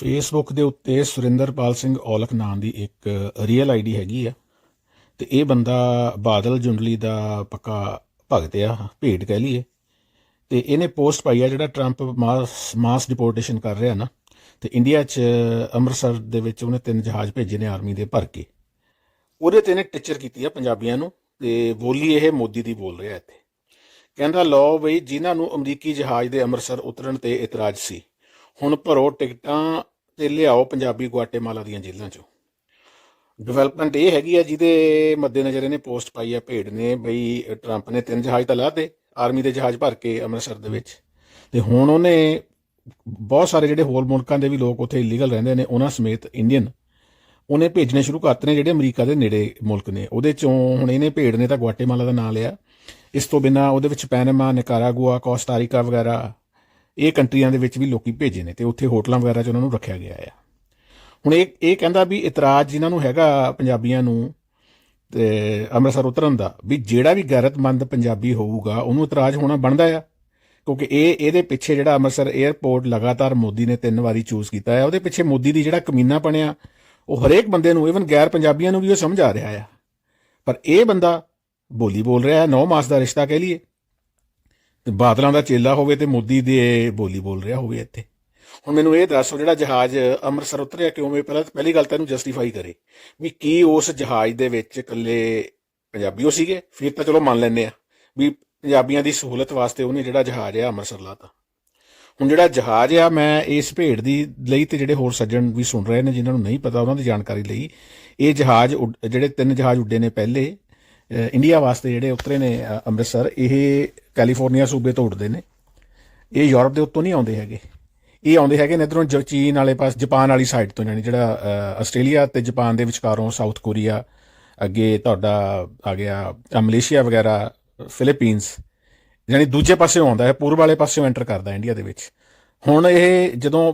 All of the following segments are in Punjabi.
ਫੇਸਬੁੱਕ ਦੇ ਉੱਤੇ ਸੁਰਿੰਦਰਪਾਲ ਸਿੰਘ ਔਲਖ ਨਾਂ ਦੀ ਇੱਕ ਰੀਅਲ ਆਈਡੀ ਹੈਗੀ ਆ ਤੇ ਇਹ ਬੰਦਾ ਬਾਦਲ ਜੁੰਡਲੀ ਦਾ ਪੱਕਾ ਭਗਤ ਆ, ਭੇਡ ਕਹਿ ਲਈਏ। ਤੇ ਇਹਨੇ ਪੋਸਟ ਪਾਈ ਆ ਜਿਹੜਾ ਟਰੰਪ ਮਾਸ ਮਾਸ ਡਿਪੋਰਟੇਸ਼ਨ ਕਰ ਰਿਹਾ ਨਾ, ਤੇ ਇੰਡੀਆ 'ਚ ਅੰਮ੍ਰਿਤਸਰ ਦੇ ਵਿੱਚ ਉਹਨੇ ਤਿੰਨ ਜਹਾਜ਼ ਭੇਜੇ ਨੇ ਆਰਮੀ ਦੇ ਭਰ ਕੇ। ਉਹਦੇ ਤੇ ਇਹਨੇ ਟੀਚਰ ਕੀਤੀ ਆ ਪੰਜਾਬੀਆਂ ਨੂੰ ਤੇ ਬੋਲੀ ਇਹ ਮੋਦੀ ਦੀ ਬੋਲ ਰਿਹਾ ਇੱਥੇ। ਕਹਿੰਦਾ, ਲਓ ਬਈ, ਜਿਨ੍ਹਾਂ ਨੂੰ ਅਮਰੀਕੀ ਜਹਾਜ਼ ਦੇ ਅੰਮ੍ਰਿਤਸਰ ਉਤਰਨ ਤੇ ਇਤਰਾਜ਼ ਸੀ, ਹੁਣ ਭਰੋ ਟਿਕਟਾਂ ਤੇ ਲਿਆਓ ਪੰਜਾਬੀ ਗੁਆਟੇਮਾਲਾ ਦੀਆਂ ਜੇਲ੍ਹਾਂ 'ਚੋਂ। ਡਿਵੈਲਪਮੈਂਟ ਇਹ ਹੈਗੀ ਆ ਜਿਹਦੇ ਮੱਦੇਨਜ਼ਰ ਇਹਨੇ ਪੋਸਟ ਪਾਈ ਆ, ਭੇਡ ਨੇ ਬਈ ਟਰੰਪ ਨੇ ਤਿੰਨ ਜਹਾਜ਼ ਤਾਂ ਲਾਤੇ ਆਰਮੀ ਦੇ ਜਹਾਜ਼ ਭਰ ਕੇ ਅੰਮ੍ਰਿਤਸਰ ਦੇ ਵਿੱਚ। ਤੇ ਹੁਣ ਉਹਨੇ ਬਹੁਤ ਸਾਰੇ ਜਿਹੜੇ ਹੋਰ ਮੁਲਕਾਂ ਦੇ ਵੀ ਲੋਕ ਉੱਥੇ ਇਲੀਗਲ ਰਹਿੰਦੇ ਨੇ, ਉਹਨਾਂ ਸਮੇਤ ਇੰਡੀਅਨ ਉਹਨੇ ਭੇਜਣੇ ਸ਼ੁਰੂ ਕਰਤੇ ਨੇ ਜਿਹੜੇ ਅਮਰੀਕਾ ਦੇ ਨੇੜੇ ਮੁਲਕ ਨੇ। ਉਹਦੇ ਚੋਂ ਹੁਣ ਇਹਨੇ ਭੇਡ ਨੇ ਤਾਂ ਗੁਆਟੇਮਾਲਾ ਦਾ ਨਾਂ ਲਿਆ। ਇਸ ਤੋਂ ਬਿਨਾ ਉਹਦੇ ਵਿੱਚ ਪੈਨਮਾ ਨਿਕਾਰਾਗੁਆ ਕੋਸਟਾਰੀਕਾ ਵਗੈਰਾ ਇਹ ਕੰਟਰੀਆਂ ਦੇ ਵਿੱਚ ਵੀ ਲੋਕੀ ਭੇਜੇ ਨੇ ਤੇ ਉੱਥੇ ਹੋਟਲਾਂ ਵਗੈਰਾ 'ਚ ਉਹਨਾਂ ਨੂੰ ਰੱਖਿਆ ਗਿਆ ਆ। ਹੁਣ ਇਹ ਇਹ ਕਹਿੰਦਾ ਵੀ ਇਤਰਾਜ਼ ਜਿਨ੍ਹਾਂ ਨੂੰ ਹੈਗਾ ਪੰਜਾਬੀਆਂ ਨੂੰ ਤੇ ਅੰਮ੍ਰਿਤਸਰ ਉਤਰਨ ਦਾ ਵੀ ਜਿਹੜਾ ਵੀ ਗੈਰਤਮੰਦ ਪੰਜਾਬੀ ਹੋਊਗਾ ਉਹਨੂੰ ਇਤਰਾਜ਼ ਹੋਣਾ ਬਣਦਾ ਆ। ਕਿਉਂਕਿ ਇਹ, ਇਹਦੇ ਪਿੱਛੇ ਜਿਹੜਾ ਅੰਮ੍ਰਿਤਸਰ 에ਅਰਪੋਰਟ ਲਗਾਤਾਰ ਮੋਦੀ ਨੇ ਤਿੰਨ ਵਾਰੀ ਚੂਜ਼ ਕੀਤਾ ਹੈ ਉਹਦੇ ਪਿੱਛੇ ਮੋਦੀ ਦੀ ਜਿਹੜਾ ਕਮੀਨਾ ਬਣਿਆ, ਉਹ ਹਰੇਕ ਬੰਦੇ ਨੂੰ ਇਵਨ ਗੈਰ ਪੰਜਾਬੀਆਂ ਨੂੰ ਵੀ ਉਹ ਸਮਝ ਆ ਰਿਹਾ ਆ। ਪਰ ਇਹ ਬੰਦਾ ਬੋਲੀ ਬੋਲ ਰਿਹਾ ਹੈ 9 ਮਾਸ ਦਾ ਰਿਸ਼ਤਾ ਕਹਿ ਲਈਏ। ਬਾਦਲਾਂ ਦਾ ਚੇਲਾ ਹੋਵੇ ਤੇ ਮੋਦੀ ਦੇ ਬੋਲੀ ਬੋਲ ਰਿਹਾ ਹੋਵੇ ਇੱਥੇ। ਹੁਣ ਮੈਨੂੰ ਇਹ ਦੱਸੋ ਜਿਹੜਾ ਜਹਾਜ਼ ਅੰਮ੍ਰਿਤਸਰ ਉਤਰਿਆ ਕਿਉਂ? ਵੀ ਪਹਿਲਾਂ ਪਹਿਲੀ ਗੱਲ ਤਾਂ ਇਹਨੂੰ ਜਸਟੀਫਾਈ ਕਰੇ ਵੀ ਕੀ ਉਸ ਜਹਾਜ਼ ਦੇ ਵਿੱਚ ਇਕੱਲੇ ਪੰਜਾਬੀ ਉਹ ਸੀਗੇ? ਫਿਰ ਤਾਂ ਚਲੋ ਮੰਨ ਲੈਂਦੇ ਆ ਵੀ ਪੰਜਾਬੀਆਂ ਦੀ ਸਹੂਲਤ ਵਾਸਤੇ ਉਹਨੇ ਜਿਹੜਾ ਜਹਾਜ਼ ਆ ਅੰਮ੍ਰਿਤਸਰ ਲਾਤਾ। ਹੁਣ ਜਿਹੜਾ ਜਹਾਜ਼ ਆ, ਮੈਂ ਇਸ ਭੇਡ ਦੀ ਲਈ ਤੇ ਜਿਹੜੇ ਹੋਰ ਸੱਜਣ ਵੀ ਸੁਣ ਰਹੇ ਨੇ ਜਿਨ੍ਹਾਂ ਨੂੰ ਨਹੀਂ ਪਤਾ, ਉਹਨਾਂ ਦੀ ਜਾਣਕਾਰੀ ਲਈ, ਇਹ ਜਹਾਜ਼ ਉੱਡ- ਜਿਹੜੇ ਤਿੰਨ ਜਹਾਜ਼ ਉੱਡੇ ਨੇ ਪਹਿਲੇ ਇੰਡੀਆ ਵਾਸਤੇ ਜਿਹੜੇ ਉਤਰੇ ਨੇ ਅੰਮ੍ਰਿਤਸਰ, ਇਹ ਕੈਲੀਫੋਰਨੀਆ ਸੂਬੇ ਤੋਂ ਉੱਡਦੇ ਨੇ। ਇਹ ਯੂਰਪ ਦੇ ਉੱਤੋਂ ਨਹੀਂ ਆਉਂਦੇ ਹੈਗੇ। ਇਹ ਆਉਂਦੇ ਹੈਗੇ ਨੇ ਇਧਰੋਂ ਚੀਨ ਵਾਲੇ ਪਾਸ, ਜਾਪਾਨ ਵਾਲੀ ਸਾਈਡ ਤੋਂ ਜਾਨੀ ਜਿਹੜਾ ਆਸਟ੍ਰੇਲੀਆ ਤੇ ਜਾਪਾਨ ਦੇ ਵਿਚਕਾਰੋਂ ਸਾਊਥ ਕੋਰੀਆ ਅੱਗੇ ਤੁਹਾਡਾ ਆ ਗਿਆ ਮਲੇਸ਼ੀਆ ਵਗੈਰਾ ਫਿਲੀਪੀਨਸ ਯਾਨੀ ਦੂਜੇ ਪਾਸੇ ਆਉਂਦਾ ਹੈ, ਪੂਰਬ ਵਾਲੇ ਪਾਸੇ ਐਂਟਰ ਕਰਦਾ ਇੰਡੀਆ ਦੇ ਵਿੱਚ। ਹੁਣ ਇਹ ਜਦੋਂ,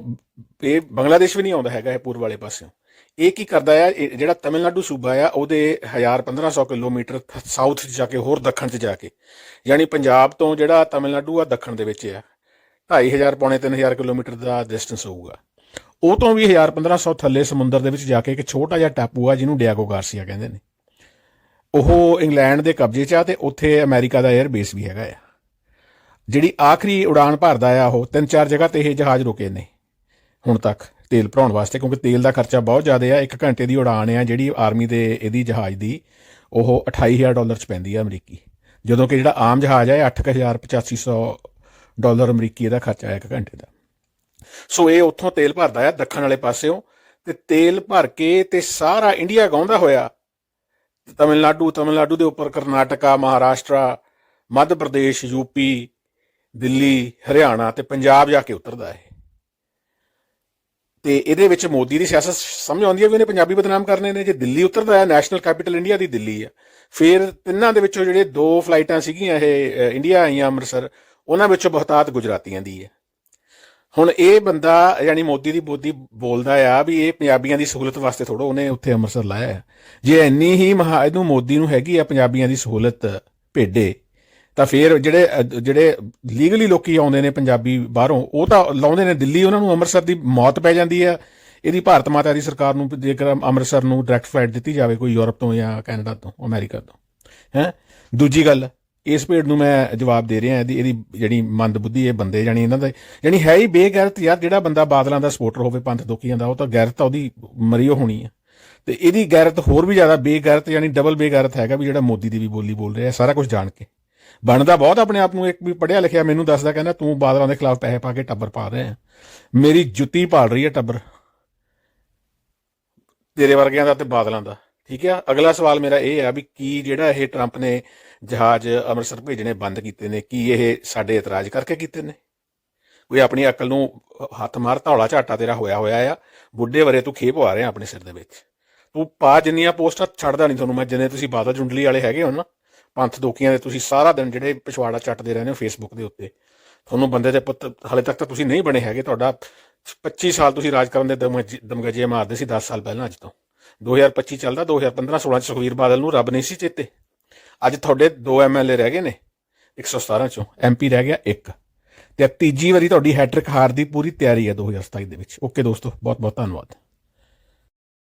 ਇਹ ਬੰਗਲਾਦੇਸ਼ ਵੀ ਨਹੀਂ ਆਉਂਦਾ ਹੈਗਾ, ਇਹ ਪੂਰਬ ਵਾਲੇ ਪਾਸਿਓਂ। ਇਹ ਕੀ ਕਰਦਾ ਆ? ਜਿਹੜਾ ਤਮਿਲਨਾਡੂ ਸੂਬਾ ਆ, ਉਹਦੇ 1000 1500 ਕਿਲੋਮੀਟਰ ਸਾਊਥ 'ਚ ਜਾ ਕੇ, ਹੋਰ ਦੱਖਣ 'ਚ ਜਾ ਕੇ। ਯਾਨੀ ਪੰਜਾਬ ਤੋਂ ਜਿਹੜਾ ਤਮਿਲਨਾਡੂ ਆ, ਦੱਖਣ ਦੇ ਵਿੱਚ ਆ 2500 ਪੌਣੇ 3000 ਕਿਲੋਮੀਟਰ ਦਾ ਡਿਸਟੈਂਸ ਹੋਊਗਾ। ਉਹ ਤੋਂ ਵੀ 1000 1500 ਥੱਲੇ ਸਮੁੰਦਰ ਦੇ ਵਿੱਚ ਜਾ ਕੇ ਇੱਕ ਛੋਟਾ ਜਿਹਾ ਟਾਪੂ ਆ, ਜਿਹਨੂੰ ਡਿਆਗੋ ਗਾਰਸੀਆ ਕਹਿੰਦੇ ਨੇ। ਉਹ ਇੰਗਲੈਂਡ ਦੇ ਕਬਜ਼ੇ 'ਚ ਆ ਤੇ ਉੱਥੇ ਅਮਰੀਕਾ ਦਾ 에ਅਰ ਬੇਸ ਵੀ ਹੈਗਾ ਆ। ਜਿਹੜੀ ਆਖਰੀ ਉਡਾਨ ਭਰਦਾ ਆ ਉਹ ਤਿੰਨ ਚਾਰ ਜਗ੍ਹਾ ਤੇ ਇਹ ਜਹਾਜ਼ ਰੁਕੇ ਨੇ, ਹੁਣ ਤੱਕ। ਤੇਲ ਭਰਾਉਣ ਵਾਸਤੇ, ਕਿਉਂਕਿ ਤੇਲ ਦਾ ਖਰਚਾ ਬਹੁਤ ਜ਼ਿਆਦਾ ਆ। ਇੱਕ ਘੰਟੇ ਦੀ ਉਡਾਨ ਆ ਜਿਹੜੀ ਆਰਮੀ ਦੇ ਇਹਦੀ ਜਹਾਜ਼ ਦੀ, ਉਹ 28000 ਡਾਲਰ ਚ ਪੈਂਦੀ ਆ ਅਮਰੀਕੀ। ਜਦੋਂ ਕਿ ਜਿਹੜਾ ਆਮ ਜਹਾਜ਼ ਆ, ਇਹ 8000 8500 ਡਾਲਰ ਅਮਰੀਕੀ ਇਹਦਾ ਖਰਚਾ ਆ ਇੱਕ ਘੰਟੇ ਦਾ। ਸੋ ਇਹ ਉੱਥੋਂ ਤੇਲ ਭਰਦਾ ਆ, ਦੱਖਣ ਵਾਲੇ ਪਾਸਿਓਂ। ਤੇ ਤੇਲ ਭਰ ਕੇ ਤੇ ਸਾਰਾ ਇੰਡੀਆ ਗਾਉਂਦਾ ਹੋਇਆ, ਤਮਿਲਨਾਡੂ ਤਮਿਲਨਾਡੂ ਦੇ ਉੱਪਰ ਕਰਨਾਟਕਾ, ਮਹਾਰਾਸ਼ਟਰ, ਮੱਧ ਪ੍ਰਦੇਸ਼ ਯੂਪੀ ਦਿੱਲੀ, ਹਰਿਆਣਾ ਤੇ ਪੰਜਾਬ ਜਾ ਕੇ ਉਤਰਦਾ ਹੈ। ਤੇ ਇਹਦੇ ਵਿੱਚ ਮੋਦੀ ਦੀ ਸਿਆਸਤ ਸਮਝ ਆਉਂਦੀ ਹੈ ਵੀ ਉਹਨੇ ਪੰਜਾਬੀ ਬਦਨਾਮ ਕਰਨੇ ਨੇ। ਜੇ ਦਿੱਲੀ ਉਤਰਦਾ ਹੈ ਨੈਸ਼ਨਲ ਕੈਪੀਟਲ ਇੰਡੀਆ ਦੀ ਦਿੱਲੀ ਆ ਫਿਰ ਤਿੰਨਾਂ ਦੇ ਵਿੱਚੋਂ ਜਿਹੜੇ ਦੋ ਫਲਾਈਟਾਂ ਸੀਗੀਆਂ, ਇਹ ਇੰਡੀਆ ਆਈਆਂ ਅੰਮ੍ਰਿਤਸਰ, ਉਹਨਾਂ ਵਿੱਚੋਂ ਬਹੁਤਾਤ ਗੁਜਰਾਤੀਆਂ ਦੀ ਹੈ। ਹੁਣ ਇਹ ਬੰਦਾ, ਯਾਨੀ ਮੋਦੀ ਦੀ ਬੋਦੀ ਬੋਲਦਾ ਆ ਵੀ ਇਹ ਪੰਜਾਬੀਆਂ ਦੀ ਸਹੂਲਤ ਵਾਸਤੇ ਥੋੜੋ ਉਹਨੇ ਉੱਥੇ ਅੰਮ੍ਰਿਤਸਰ ਲਾਇਆ ਜੇ ਇੰਨੀ ਹੀ ਮਹਾ, ਇਹਨੂੰ ਮੋਦੀ ਨੂੰ ਹੈਗੀ ਆ ਪੰਜਾਬੀਆਂ ਦੀ ਸਹੂਲਤ, ਭੇਡੇ ਤਾਂ ਫਿਰ ਜਿਹੜੇ ਜਿਹੜੇ ਲੀਗਲੀ ਲੋਕੀ ਆਉਂਦੇ ਨੇ ਪੰਜਾਬੀ ਬਾਹਰੋਂ, ਉਹ ਤਾਂ ਲਾਉਂਦੇ ਨੇ ਦਿੱਲੀ, ਉਹਨਾਂ ਨੂੰ ਅੰਮ੍ਰਿਤਸਰ ਦੀ ਮੌਤ ਪੈ ਜਾਂਦੀ ਆ ਇਹਦੀ ਭਾਰਤ ਮਾਤਾ ਦੀ ਸਰਕਾਰ ਨੂੰ ਜੇਕਰ ਅੰਮ੍ਰਿਤਸਰ ਨੂੰ ਡਾਇਰੈਕਟ ਫਲਾਈਟ ਦਿੱਤੀ ਜਾਵੇ, ਕੋਈ ਯੂਰਪ ਤੋਂ ਜਾਂ ਕੈਨੇਡਾ ਤੋਂ, ਅਮਰੀਕਾ ਤੋਂ, ਹੈ? ਦੂਜੀ ਗੱਲ, ਇਸ ਭੇਡ ਨੂੰ ਮੈਂ ਜਵਾਬ ਦੇ ਰਿਹਾ, ਇਹਦੀ ਇਹਦੀ ਜਿਹੜੀ ਮੰਦਬੁੱਧੀ ਇਹ ਬੰਦੇ ਜਾਨੀ ਇਹਨਾਂ ਦਾ ਜਾਨੀ ਹੈ ਹੀ ਬੇਗੈਰਤ ਯਾਰ, ਜਿਹੜਾ ਬੰਦਾ ਬਾਦਲਾਂ ਦਾ ਸਪੋਰਟਰ ਹੋਵੇ, ਪੰਥ ਦੋਕੀਆਂ ਦਾ ਉਹ ਤਾਂ ਗੈਰਤ ਉਹਦੀ ਮਰੀਓ ਹੋਣੀ ਆ ਤੇ ਇਹਦੀ ਗੈਰਤ ਹੋਰ ਵੀ ਜ਼ਿਆਦਾ ਬੇਗੈਰਤ ਯਾਨੀ ਡਬਲ ਬੇਗੈਰਤ ਹੈਗਾ, ਵੀ ਜਿਹੜਾ ਮੋਦੀ ਦੀ ਵੀ ਬੋਲੀ ਬੋਲ ਰਿਹਾ, ਸਾਰਾ ਕੁਝ ਜਾਣ ਕੇ। ਬਣਦਾ ਬਹੁਤ, ਆਪਣੇ ਆਪ ਨੂੰ ਇੱਕ ਵੀ ਪੜਿਆ ਲਿਖਿਆ ਮੈਨੂੰ ਦੱਸਦਾ ਕਹਿੰਦਾ, ਤੂੰ ਬਾਦਲਾਂ ਦੇ ਖਿਲਾਫ ਪੈਸੇ ਪਾ ਕੇ ਟੱਬਰ ਪਾ ਰਿਹਾ ਮੇਰੀ ਜੁੱਤੀ ਪਾਲ ਰਹੀ ਹੈ ਟੱਬਰ। ਤੇਰੇ ਵਰਗਿਆਂ ਦਾ ਤੇ ਬਾਦਲਾਂ ਦਾ। ਠੀਕ ਆ? ਅਗਲਾ ਸਵਾਲ ਮੇਰਾ ਇਹ ਆ ਵੀ ਕੀ ਜਿਹੜਾ ਇਹ ਟਰੰਪ ਨੇ ਜਹਾਜ਼ ਅੰਮ੍ਰਿਤਸਰ ਭੇਜਣੇ ਬੰਦ ਕੀਤੇ ਨੇ, ਕੀ ਇਹ ਸਾਡੇ ਇਤਰਾਜ਼ ਕਰਕੇ ਕੀਤੇ ਨੇ? ਕੋਈ ਆਪਣੀ ਅਕਲ ਨੂੰ ਹੱਥ ਮਾਰ, ਧੌਲਾ ਝਾਟਾ ਤੇਰਾ ਹੋਇਆ ਹੋਇਆ ਆ। ਬੁੱਢੇ ਵਰੇ ਤੂੰ ਖੇਪ ਆ ਰਿਹਾ ਆਪਣੇ ਸਿਰ ਦੇ ਵਿੱਚ। ਤੂੰ ਪਾ ਜਿੰਨੀਆਂ ਪੋਸਟਾਂ, ਛੱਡਦਾ ਨਹੀਂ ਤੁਹਾਨੂੰ ਮੈਂ, ਜਿੰਨੇ ਤੁਸੀਂ ਬਾਦਲ ਜੁੰਡਲੀ ਵਾਲੇ ਹੈਗੇ ਹੋ ਨਾ। ਪੰਥ ਦੋਕੀਆਂ ਦੇ ਤੁਸੀਂ ਸਾਰਾ ਦਿਨ ਜਿਹੜੇ ਪਿਛਵਾੜਾ ਚੱਟਦੇ ਰਹਿੰਦੇ ਹੋ ਫੇਸਬੁੱਕ ਦੇ ਉੱਤੇ। ਤੁਹਾਨੂੰ ਬੰਦੇ ਦੇ ਪੁੱਤ ਹਾਲੇ ਤੱਕ ਤਾਂ ਤੁਸੀਂ ਨਹੀਂ ਬਣੇ ਹੈਗੇ, ਤੁਹਾਡਾ 25 ਸਾਲ ਤੁਸੀਂ ਰਾਜ ਕਰਨ ਦੇ ਦਮ- ਦਮਗਜੇ ਮਾਰਦੇ ਸੀ 10 ਸਾਲ ਪਹਿਲਾਂ ਅੱਜ ਤੋਂ। 2025 ਚੱਲਦਾ 2015 16 ਚ ਸੁਖਵੀਰ ਬਾਦਲ ਨੂੰ ਰੱਬ ਨਹੀਂ ਸੀ ਚੇਤੇ। ਅੱਜ ਤੁਹਾਡੇ ਦੋ ਐਮਐਲਏ ਰਹਿ ਗਏ ਨੇ 117 ਚੋਂ ਐਮਪੀ ਰਹਿ ਗਿਆ ਇੱਕ। ਤੇ ਤੀਜੀ ਵਾਰੀ ਤੁਹਾਡੀ ਹੈਟ੍ਰਿਕ ਹਾਰ ਦੀ ਪੂਰੀ ਤਿਆਰੀ ਹੈ 2027 ਦੇ ਵਿੱਚ। ਓਕੇ ਦੋਸਤੋ ਬਹੁਤ ਬਹੁਤ ਧੰਨਵਾਦ।